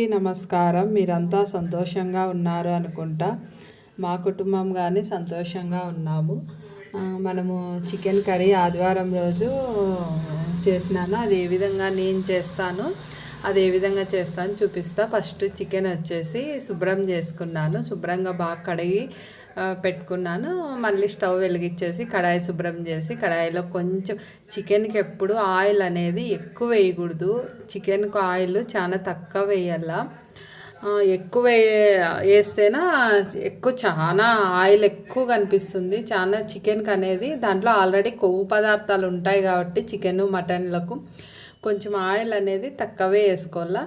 అందరికీ నమస్కారం. మీరంతా సంతోషంగా ఉన్నారు అనుకుంటా. మా కుటుంబం కానీ సంతోషంగా ఉన్నాము. మనము చికెన్ కర్రీ ఆదివారం రోజు చేసినాను. అది ఏ విధంగా నేను చేస్తాను అది ఏ విధంగా చేస్తాను చూపిస్తా. ఫస్ట్ చికెన్ వచ్చేసి శుభ్రం చేసుకున్నాను. శుభ్రంగా బాగా కడిగి పెట్టుకున్నాను. మళ్ళీ స్టవ్ వెలిగించేసి కడాయి శుభ్రం చేసి కడాయిలో కొంచెం చికెన్కి ఎప్పుడు ఆయిల్ అనేది ఎక్కువ వేయకూడదు. చికెన్కు ఆయిల్ చాలా తక్కువ వేయాల. ఎక్కువ వేస్తేనా ఎక్కువ చాలా ఆయిల్ ఎక్కువ కనిపిస్తుంది. చాలా చికెన్కి అనేది దాంట్లో ఆల్రెడీ కొవ్వు పదార్థాలు ఉంటాయి కాబట్టి చికెన్ మటన్లకు కొంచెం ఆయిల్ అనేది తక్కువే వేసుకోవాలా.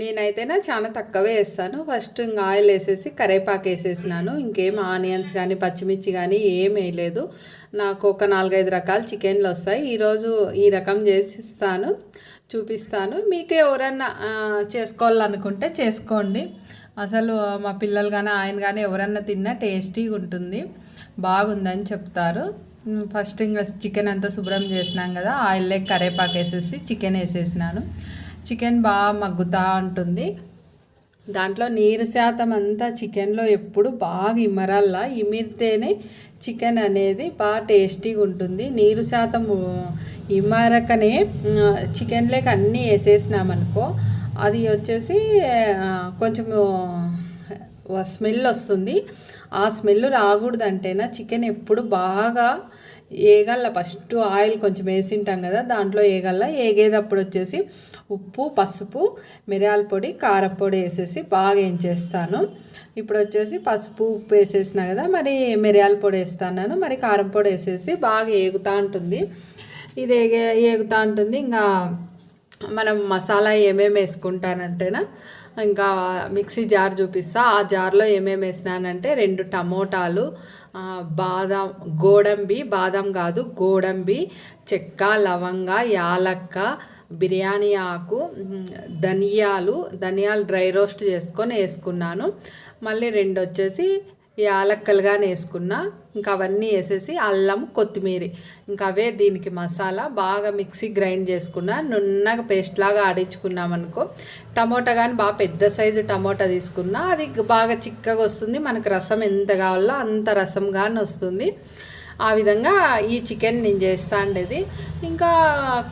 నేనైతేనే చాలా తక్కువే వేస్తాను. ఫస్ట్ ఇంకా ఆయిల్ వేసేసి కరేపాకు వేసేసినాను. ఇంకేం ఆనియన్స్ కానీ పచ్చిమిర్చి కానీ ఏం వేయలేదు. నాకు ఒక నాలుగైదు రకాల చికెన్లు వస్తాయి. ఈరోజు ఈ రకం చేసిస్తాను చూపిస్తాను. మీకు ఎవరన్నా చేసుకోవాలనుకుంటే చేసుకోండి. అసలు మా పిల్లలు కానీ ఆయన కానీ ఎవరన్నా తిన్నా టేస్టీగా ఉంటుంది. బాగుందని చెప్తారు. ఫస్ట్ ఇంకా చికెన్ అంతా శుభ్రం చేసినాం కదా ఆయిల్ లెగ్ కరేపాకు వేసేసి చికెన్ వేసేసినాను. చికెన్ బాగా మగ్గుతూ ఉంటుంది దాంట్లో నీరు శాతం అంతా చికెన్లో ఎప్పుడు బాగా ఇమరల్లా. ఇమిరితేనే చికెన్ అనేది బాగా టేస్టీగా ఉంటుంది. నీరు శాతం ఇమరకనే చికెన్ లేక అన్నీ వేసేసినామనుకో అది వచ్చేసి కొంచెం కొంచెము స్మెల్ వస్తుంది. ఆ స్మెల్ రాకూడదంటేనా చికెన్ ఎప్పుడు బాగా ఏగల్ల ఫస్ట్ ఆయిల్ కొంచెం వేసింటాం కదా దాంట్లో ఏగల్ల ఏగేటప్పుడు వచ్చేసి ఉప్పు పసుపు మిరియాల పొడి కారపొడి వేసేసి బాగా ఏంచేస్తాను ఇప్పుడు వచ్చేసి పసుపు ఉప్పు వేసేసిన కదా మరి మిరియాల పొడి వేస్తాను మరి కారం పొడి వేసేసి బాగా ఏగుతూ ఉంటుంది. ఇది ఏగే ఏగుతూ ఉంటుంది. ఇంకా మనం మసాలా ఏమేమి వేసుకుంటానంటేనా ఇంకా మిక్సీ జార్ చూపిస్తా. ఆ జార్లో ఏమేమి వేసినానంటే రెండు టమోటాలు బాదం గోడంబి బాదం కాదు గోడంబి చెక్క లవంగ యాలక్క బిర్యానీ ఆకు ధనియాలు ధనియాలు డ్రై రోస్ట్ చేసుకొని వేసుకున్నాను. మళ్ళీ రెండు వచ్చేసి యాలక్కలుగానే వేసుకున్నా. ఇంకా అవన్నీ వేసేసి అల్లం కొత్తిమీర. ఇంకా అవే దీనికి మసాలా బాగా మిక్సీ గ్రైండ్ చేసుకున్నా నున్నగా పేస్ట్ లాగా ఆడించుకున్నామనుకో టమోటా కానీ బాగా పెద్ద సైజు టమోటా తీసుకున్నా అది బాగా చిక్కగా వస్తుంది మనకు రసం ఎంత కావాలో అంత రసం కానీ వస్తుంది. ఆ విధంగా ఈ చికెన్ నేను చేస్తా ఉండేది ఇంకా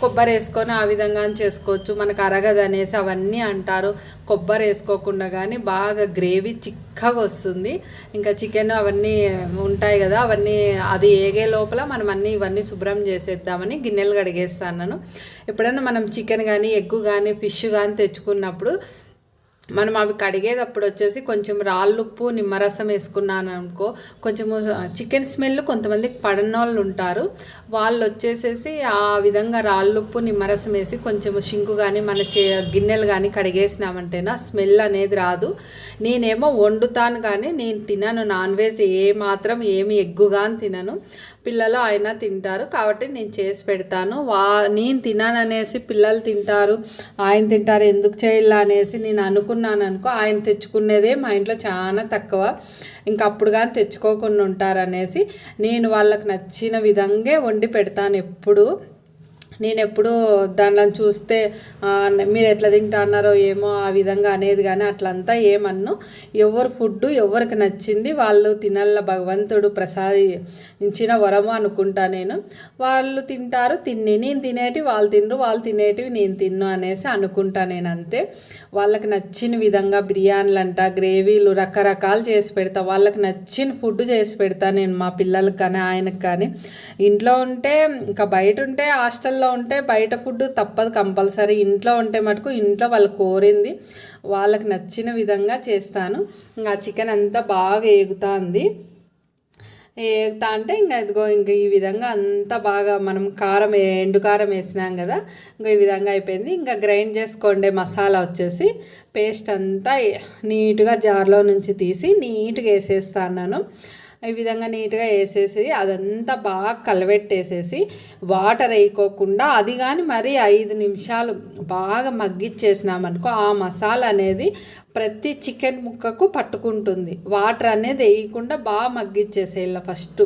కొబ్బరి వేసుకొని ఆ విధంగా చేసుకోవచ్చు. మనకు అరగదు అనేసి అవన్నీ అంటారు. కొబ్బరి వేసుకోకుండా కానీ బాగా గ్రేవీ చిక్కగా వస్తుంది. ఇంకా చికెన్ అవన్నీ ఉంటాయి కదా అవన్నీ అది ఏగే లోపల మనం అన్నీ ఇవన్నీ శుభ్రం చేసేద్దామని గిన్నెలు కడిగేస్తాను ఎప్పుడైనా మనం చికెన్ కానీ ఎగ్గు కానీ ఫిష్ కానీ తెచ్చుకున్నప్పుడు మనం అవి కడిగేటప్పుడు వచ్చేసి కొంచెం రాళ్ళుప్పు నిమ్మరసం వేసుకున్నాను అనుకో కొంచెము చికెన్ స్మెల్ కొంతమందికి పడని వాళ్ళు ఉంటారు. వాళ్ళు వచ్చేసేసి ఆ విధంగా రాళ్ళుప్పు నిమ్మరసం వేసి కొంచెము షింకు కానీ మన చే గిన్నెలు కానీ కడిగేసినామంటేనా స్మెల్ అనేది రాదు. నేనేమో వండుతాను కానీ నేను తినను నాన్ వెజ్ ఏ మాత్రం ఏమి ఎగ్గుగా తినను. పిల్లలు ఆయన తింటారు. కాబట్టి నేను చేసి పెడతాను. వా నేను తినాననేసి పిల్లలు తింటారు. ఆయన తింటారు. ఎందుకు చేయాలి అనేసి నేను అనుకున్నాను అనుకో ఆయన తెచ్చుకునేదే మా ఇంట్లో చాలా తక్కువ. ఇంకా అప్పుడు కానీ తెచ్చుకోకుండా ఉంటారనేసి నేను వాళ్ళకి నచ్చిన విధంగా వండి పెడతాను ఎప్పుడు. నేను ఎప్పుడు దానిలో చూస్తే మీరు ఎట్లా తింటున్నారో ఏమో ఆ విధంగా అనేది కానీ అట్లంతా ఏమన్ను. ఎవరు ఫుడ్ ఎవరికి నచ్చింది వాళ్ళు తినల్ల భగవంతుడు ప్రసాది ఇచ్చిన వరము అనుకుంటా నేను. వాళ్ళు తింటారు తిని నేను తినేటివి వాళ్ళు తినరు వాళ్ళు తినేటివి నేను తిన్ను అనేసి అనుకుంటా నేను అంతే వాళ్ళకి నచ్చిన విధంగా బిర్యానీలు అంట గ్రేవీలు రకరకాలు చేసి పెడతా. వాళ్ళకి నచ్చిన ఫుడ్ చేసి పెడతా నేను మా పిల్లలకి కానీ ఆయనకి కానీ. ఇంట్లో ఉంటే ఇంకా బయట ఉంటే హాస్టల్ హాస్టల్లో ఉంటే బయట ఫుడ్ తప్పదు కంపల్సరీ. ఇంట్లో ఉంటే మటుకు ఇంట్లో వాళ్ళు కోరింది వాళ్ళకి నచ్చిన విధంగా చేస్తాను. ఇంకా చికెన్ అంతా బాగా ఏగుతుంది. ఏగుతా అంటే ఇంకా ఇదిగో ఇంకా ఈ విధంగా అంతా బాగా మనం కారం ఎండు కారం వేసినాం కదా ఇంకా ఈ విధంగా అయిపోయింది. ఇంకా గ్రైండ్ చేసుకోండి మసాలా వచ్చేసి పేస్ట్ అంతా నీట్గా జార్లో నుంచి తీసి నీట్గా వేసేస్తాను ఈ విధంగా నీట్గా వేసేసి అదంతా బాగా కలబెట్టేసేసి వాటర్ వేయకోకుండా అది కానీ మరి ఐదు నిమిషాలు బాగా మగ్గిచ్చేసినామనుకో ఆ మసాలా అనేది ప్రతి చికెన్ ముక్కకు పట్టుకుంటుంది. వాటర్ అనేది వేయకుండా బాగా మగ్గిచ్చేసేయాల ఫస్ట్.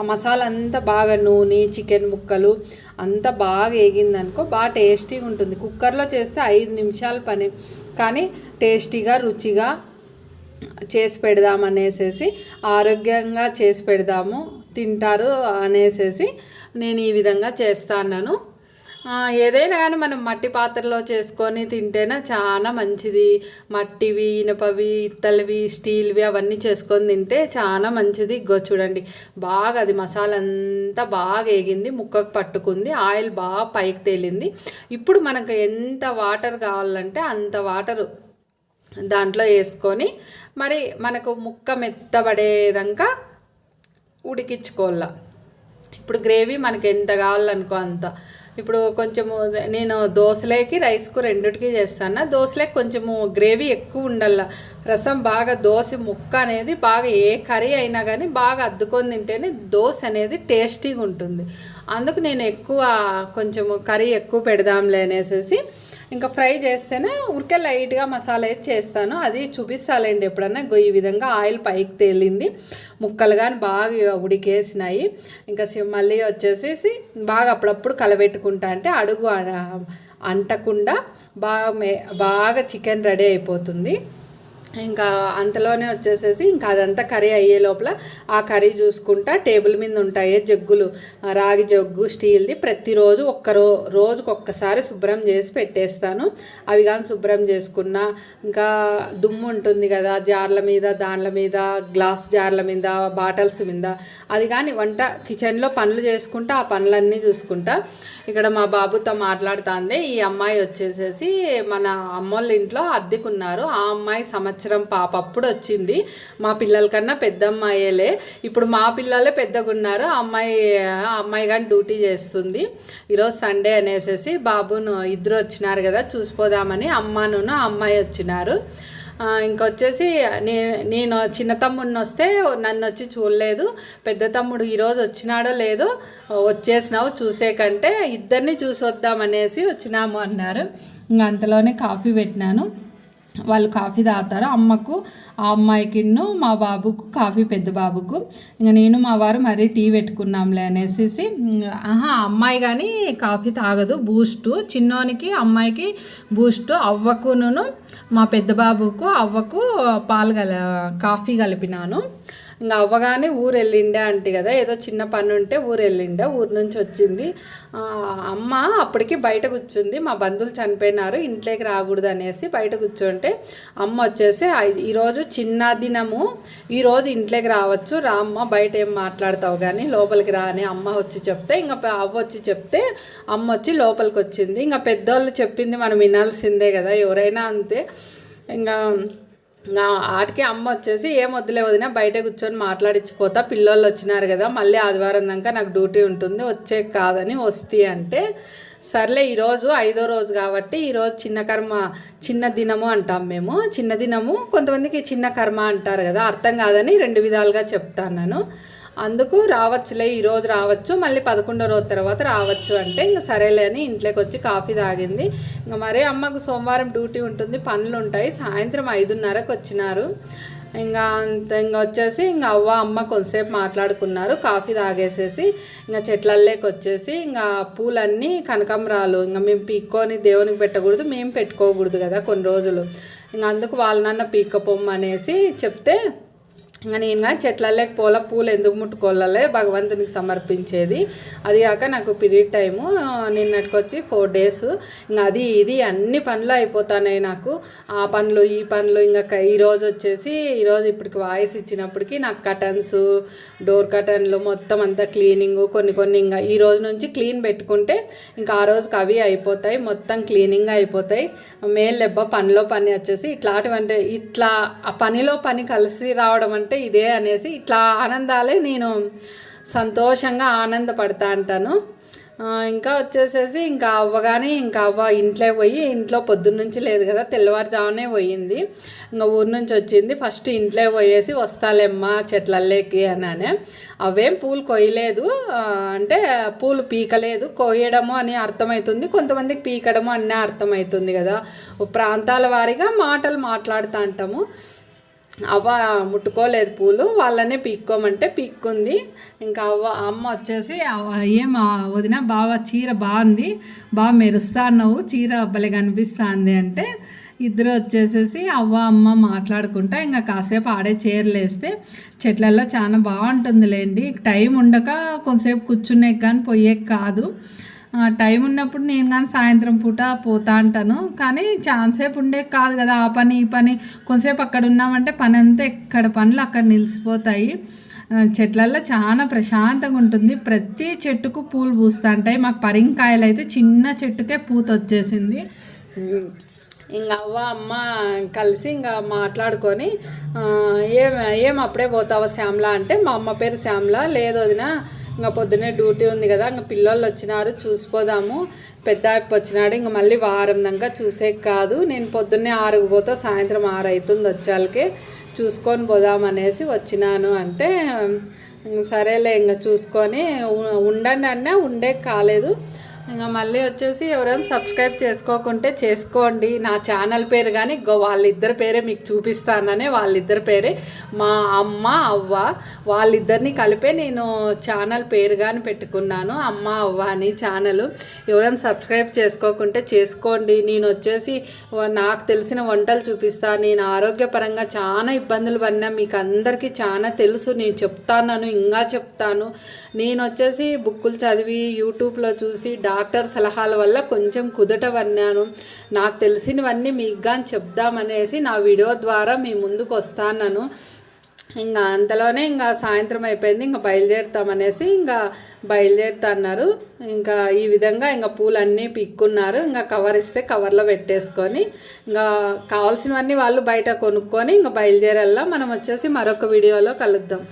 ఆ మసాలా అంతా బాగా నూనె చికెన్ ముక్కలు అంతా బాగా వేగిందనుకో బాగా టేస్టీగా ఉంటుంది. కుక్కర్లో చేస్తే ఐదు నిమిషాల పని. కానీ టేస్టీగా రుచిగా చేసి పెడదాం అనేసేసి ఆరోగ్యంగా చేసి పెడదాము తింటారు అనేసేసి నేను ఈ విధంగా చేస్తాను ఏదైనా కానీ మనం మట్టి పాత్రలో చేసుకొని తింటేనే చాలా మంచిది. మట్టివి ఇనపవి ఇత్తలివి స్టీల్వి అవన్నీ చేసుకొని తింటే చాలా మంచిది. ఇగో చూడండి బాగా అది మసాలా అంతా బాగా వేగింది ముక్కకు పట్టుకుంది ఆయిల్ బాగా పైకి తేలింది. ఇప్పుడు మనకు ఎంత వాటర్ కావాలంటే అంత వాటరు దాంట్లో వేసుకొని మరి మనకు ముక్క మెత్తబడేదాకా ఉడికించుకోవాల. ఇప్పుడు గ్రేవీ మనకి ఎంత కావాలనుకో అంత. ఇప్పుడు కొంచెము నేను దోశలేకి రైస్కు రెండిటికి చేస్తాను దోశలేకి కొంచెము గ్రేవీ ఎక్కువ ఉండాల. రసం బాగా దోశ ముక్క అనేది బాగా ఏ కర్రీ అయినా కానీ బాగా అద్దుకొని తింటేనే దోశ అనేది టేస్టీగా ఉంటుంది అందుకు నేను ఎక్కువ కొంచెము కర్రీ ఎక్కువ పెడదాంలే అనేసి ఇంకా ఫ్రై చేస్తేనే ఉరికే లైట్గా మసాలా వేసి చేస్తాను అది చూపిస్తాలేండి ఎప్పుడన్నా. ఈ విధంగా ఆయిల్ పైకి తేలింది. ముక్కలు కానీ బాగా ఉడికేసినాయి. ఇంకా సి- మళ్ళీ వచ్చేసేసి బాగా అప్పుడప్పుడు కలబెట్టుకుంటా అంటే అడుగు అ- అంటకుండా బాగా మే బాగా చికెన్ రెడీ అయిపోతుంది. ఇంకా అంతలోనే వచ్చేసేసి ఇంకా అదంతా కర్రీ అయ్యే లోపల ఆ కర్రీ చూసుకుంటా టేబుల్ మీద ఉంటాయి జగ్గులు రాగి జగ్గు స్టీల్ది ప్రతిరోజు ఒక్క రో ఒక్కసారి శుభ్రం చేసి పెట్టేస్తాను. అవి కానీ శుభ్రం చేసుకున్నా ఇంకా దుమ్ము ఉంటుంది కదా జార్ల మీద దాన్ల మీద గ్లాస్ జార్ల మీద బాటిల్స్ మీద అది కానీ వంట కిచెన్లో పనులు చేసుకుంటా ఆ పనులన్నీ చూసుకుంటా. ఇక్కడ మా బాబుతో మాట్లాడుతుంది ఈ అమ్మాయి వచ్చేసేసి మన అమ్మోళ్ళ ఇంట్లో అద్దెకున్నారు. ఆ అమ్మాయి సంవత్సరం సంవత్సరం పాప అప్పుడు వచ్చింది. మా పిల్లల కన్నా పెద్ద అమ్మాయిలే. ఇప్పుడు మా పిల్లలే పెద్దగా ఉన్నారు ఆ అమ్మాయి అమ్మాయి కానీ డ్యూటీ చేస్తుంది. ఈరోజు సండే అనేసేసి బాబును ఇద్దరు వచ్చినారు కదా చూసిపోదామని. అమ్మను అమ్మాయి వచ్చినారు. ఇంకొచ్చేసి నే నేను చిన్న తమ్ముడిని వస్తే నన్ను వచ్చి చూడలేదు. పెద్ద తమ్ముడు ఈరోజు వచ్చినాడో లేదో వచ్చేసినావు చూసే కంటే ఇద్దరిని చూసి వద్దామనేసి వచ్చినాము అన్నారు. ఇంక అంతలోనే కాఫీ పెట్టినాను. వాళ్ళు కాఫీ తాగుతారు. అమ్మకు ఆ అమ్మాయికిన్ను మా బాబుకు కాఫీ పెద్ద బాబుకు. ఇంకా నేను మా వారు మరీ టీ పెట్టుకున్నాంలే అనేసి ఆహా అమ్మాయి కానీ కాఫీ తాగదు బూస్టు. చిన్నోనికి అమ్మాయికి బూస్టు. అవ్వకును మా పెద్ద బాబుకు అవ్వకు పాలు కల కాఫీ కలిపినాను. ఇంకా అవ్వగానే ఊరు వెళ్ళిండే అంటే కదా. ఏదో చిన్న పని ఉంటే ఊరు వెళ్ళిండే ఊరు నుంచి వచ్చింది. అమ్మ అప్పటికి బయట కూర్చుంది. మా బంధువులు చనిపోయినారు ఇంట్లోకి రాకూడదు అనేసి బయట కూర్చుంటే అమ్మ వచ్చేసి ఈరోజు చిన్న దినము ఈరోజు ఇంట్లోకి రావచ్చు. రా అమ్మ బయట ఏం మాట్లాడతావు కానీ లోపలికి రా అని అమ్మ వచ్చి చెప్తే ఇంకా అవ్వ వచ్చి చెప్తే అమ్మ వచ్చి లోపలికి వచ్చింది. ఇంకా పెద్దోళ్ళు చెప్పింది మనం వినాల్సిందే కదా ఎవరైనా అంతే. ఇంకా ఆటికి అమ్మ వచ్చేసి ఏం వద్దులే వదిన బయట కూర్చొని మాట్లాడించిపోతా పిల్లోళ్ళు వచ్చినారు కదా మళ్ళీ ఆదివారం దాకా నాకు డ్యూటీ ఉంటుంది వచ్చే కాదని వస్తే అంటే సర్లే ఈరోజు ఐదో రోజు కాబట్టి ఈరోజు చిన్న కర్మ చిన్న దినము అంటాం మేము. చిన్న దినము కొంతమందికి చిన్న కర్మ అంటారు కదా అర్థం కాదని రెండు విధాలుగా చెప్తాను నేను. అందుకు రావచ్చులే ఈరోజు రావచ్చు మళ్ళీ పదకొండో రోజు తర్వాత రావచ్చు అంటే ఇంకా సరేలే అని ఇంట్లోకి వచ్చి కాఫీ తాగింది. ఇంకా మరే అమ్మకు సోమవారం డ్యూటీ ఉంటుంది పనులు ఉంటాయి సాయంత్రం ఐదున్నరకు వచ్చినారు. ఇంకా అంత ఇంకా వచ్చేసి ఇంకా అవ్వ అమ్మ కొంతసేపు మాట్లాడుకున్నారు కాఫీ తాగేసేసి ఇంకా చెట్లల్లోకి వచ్చేసి ఇంకా పూలన్నీ కనకాంబరాలు ఇంకా మేము పీక్కొని దేవునికి పెట్టకూడదు మేము పెట్టుకోకూడదు కదా కొన్ని రోజులు. ఇంకా అందుకు వాళ్ళనన్న పీక్కపోమ్మ అనేసి చెప్తే ఇంకా నేను కానీ చెట్లలోకి పూల పూలు ఎందుకు ముట్టుకోవాలే భగవంతునికి సమర్పించేది. అది కాక నాకు పీరియడ్ టైము నిన్నటికి వచ్చి ఫోర్ డేస్. ఇంకా అది ఇది అన్ని పనులు అయిపోతున్నాయి నాకు. ఆ పనులు ఈ పనులు ఇంకా ఈరోజు ఈ రోజు వచ్చేసి ఈరోజు ఇప్పటికి వాయిస్ ఇచ్చినప్పటికి నాకు కటన్స్ డోర్ కటన్లు మొత్తం అంతా క్లీనింగ్ కొన్ని కొన్ని ఇంకా ఈ రోజు నుంచి క్లీన్ పెట్టుకుంటే ఇంకా ఆ రోజుకి అవి అయిపోతాయి మొత్తం క్లీనింగ్ అయిపోతాయి. మేల్లెబ్బ పనిలో పని వచ్చేసి ఇట్లాంటివంటే ఇట్లా ఆ పనిలో పని కలిసి రావడం అంటే ఇదే అనేసి ఇట్లా ఆనందాలే నేను సంతోషంగా ఆనందపడతా అంటాను. ఇంకా వచ్చేసేసి ఇంకా అవ్వగానే ఇంకా అవ్వ ఇంట్లో పోయి ఇంట్లో పొద్దున్న నుంచి లేదు కదా తెల్లవారుజామునే పోయింది. ఇంకా ఊరు నుంచి వచ్చింది. ఫస్ట్ ఇంట్లో పోయేసి వస్తాలేమ్మా చెట్లల్లోకి అని అవేం పూలు కొయ్యలేదు. అంటే పూలు పీకలేదు. కొయ్యడము అని అర్థమవుతుంది కొంతమందికి పీకడము అన్నీ అర్థమవుతుంది కదా. ప్రాంతాల వారీగా మాటలు మాట్లాడుతూ అంటాము. అవ్వ ముట్టుకోలేదు పూలు వాళ్ళనే పీక్కోమంటే పీక్కుంది. ఇంకా అవ్వ అమ్మ వచ్చేసి "అవ్వ, ఏం వదిన బాగా చీర బాగుంది బాగా మెరుస్తా అన్నావు చీర భలే కనిపిస్తుంది అంటే ఇద్దరు వచ్చేసేసి అవ్వ అమ్మ మాట్లాడుకుంటా ఇంకా కాసేపు ఆడే చీరలేస్తే చెట్లలో చాలా బాగుంటుందిలేండి. టైం ఉండక కొంతసేపు కూర్చునే కానీ పోయే కాదు. టైం ఉన్నప్పుడు నేను కానీ సాయంత్రం పూట పోతా అంటాను. కానీ చాలాసేపు ఉండే కాదు కదా ఆ పని ఈ పని. కొంతసేపు అక్కడ ఉన్నామంటే పని అంతా ఎక్కడ పనులు అక్కడ నిలిచిపోతాయి. చెట్లల్లో చాలా ప్రశాంతంగా ఉంటుంది. ప్రతి చెట్టుకు పూలు పూస్తుంటాయి. మాకు పరింకాయలు అయితే చిన్న చెట్టుకే పూత వచ్చేసింది. ఇంకా అవ్వ అమ్మ కలిసి ఇంకా మాట్లాడుకొని ఏం ఏం అప్పుడే పోతావా శ్యామల అంటే మా అమ్మ పేరు శ్యామల లేదు వదిన ఇంకా పొద్దున్నే డ్యూటీ ఉంది కదా ఇంకా పిల్లలు వచ్చినారు చూసిపోదాము. పెద్ద వచ్చినాడు ఇంకా మళ్ళీ వారం దాకా చూసే కాదు. నేను పొద్దున్నే ఆరుకు పోతా సాయంత్రం ఆరు అవుతుంది వచ్చాలకి చూసుకొని పోదాం అనేసి వచ్చినాను అంటే సరేలే ఇంకా చూసుకొని ఉండండి అన్నా ఉండే కాలేదు. ఇంకా మళ్ళీ వచ్చేసి ఎవరైనా సబ్స్క్రైబ్ చేసుకోకుంటే చేసుకోండి. నా ఛానల్ పేరు కానీ గో వాళ్ళిద్దరి పేరే మీకు చూపిస్తాననే వాళ్ళిద్దరి పేరే. మా అమ్మ అవ్వ వాళ్ళిద్దరిని కలిపే నేను ఛానల్ పేరు కానీ పెట్టుకున్నాను. అమ్మ అవ్వ అని ఛానల్. ఎవరైనా సబ్స్క్రైబ్ చేసుకోకుంటే చేసుకోండి. నేను వచ్చేసి నాకు తెలిసిన వంటలు చూపిస్తా. నేను ఆరోగ్యపరంగా చాలా ఇబ్బందులు పడినా మీకు అందరికీ చాలా తెలుసు. నేను చెప్తాను ఇంకా చెప్తాను. నేను వచ్చేసి బుక్కులు చదివి యూట్యూబ్లో చూసి డాక్టర్ సలహాల వల్ల కొంచెం కుదట పడినాను. నాకు తెలిసినవన్నీ మీకు కానీ చెప్దామనేసి నా వీడియో ద్వారా మీ ముందుకు వస్తాను ఇంకా అంతలోనే ఇంకా సాయంత్రం అయిపోయింది ఇంకా బయలుదేరుతామనేసి ఇంకా బయలుదేరుతా అన్నారు ఇంకా ఈ విధంగా ఇంకా పూలన్నీ పిక్కున్నారు. ఇంకా కవర్ ఇస్తే కవర్లో పెట్టేసుకొని ఇంకా కావాల్సినవన్నీ వాళ్ళు బయట కొనుక్కొని ఇంకా బయలుదేరేలా మనం వచ్చేసి మరొక వీడియోలో కలుద్దాం.